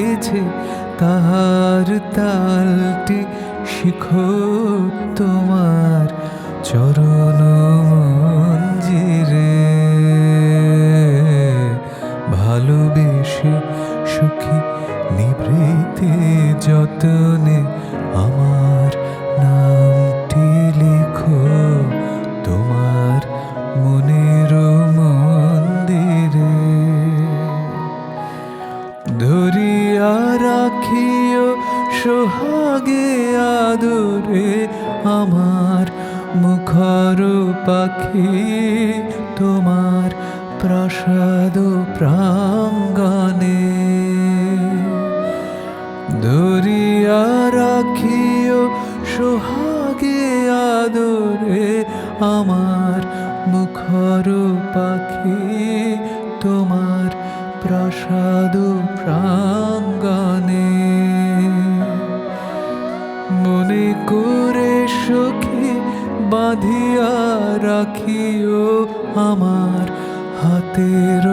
বাজিয়েছে তাহার তালটি শিখো তোমার চরণ মঞ্জিরে। ভালোবেসে সুখী নিভৃতে যতনে আমার নামটি লেখো, তোমার মনের ধরিয়া রাখিও সোহাগে আদরে আমার মুখর পাখি তোমার প্রাসাদ প্রাঙ্গণে। ধরিয়া রাখিও সোহাগে আদরে আমার মুখর পাখি প্রাসাদ প্রাঙ্গণে মনে করে সখী বাঁধিয়া রাখিও আমার হাতের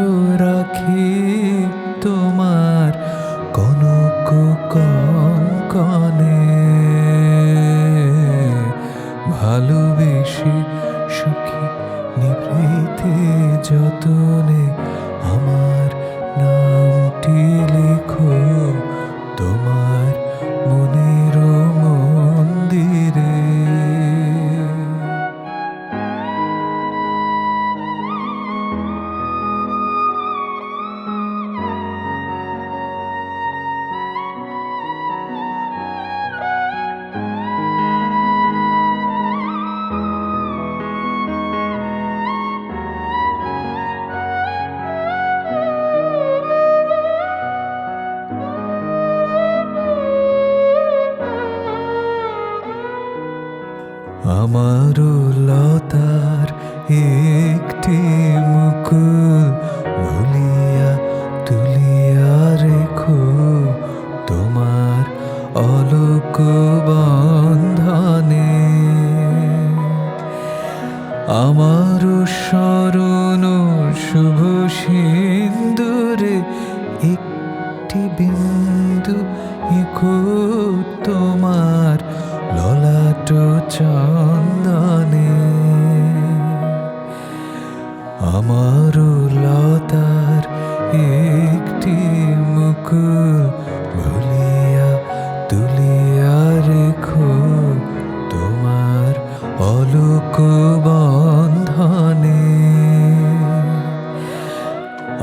শুভ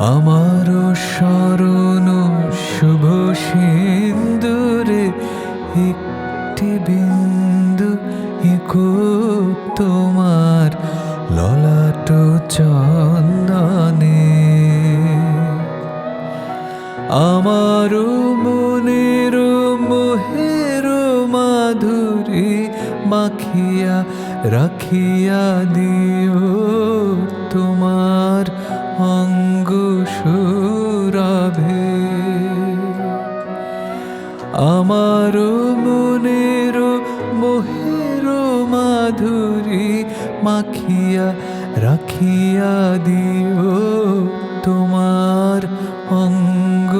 আমার স্মরণ শুভ সিন্দুরে একটি বিন্দু তোমার ললাট চন্দনে। আমার মনের মোহের মাধুরী মাখিয়া রাখিয়া দিও তোমার অঙ্গ আমার মনের মোহের মাধুরী মাখিয়া রাখিয়া দিও তোমার অঙ্গ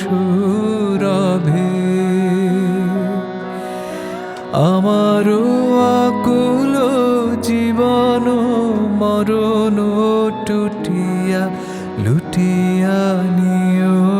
সুরভে। আমারও আকুল জীবন মরণ টুটিয়া লুটিয়া নিও।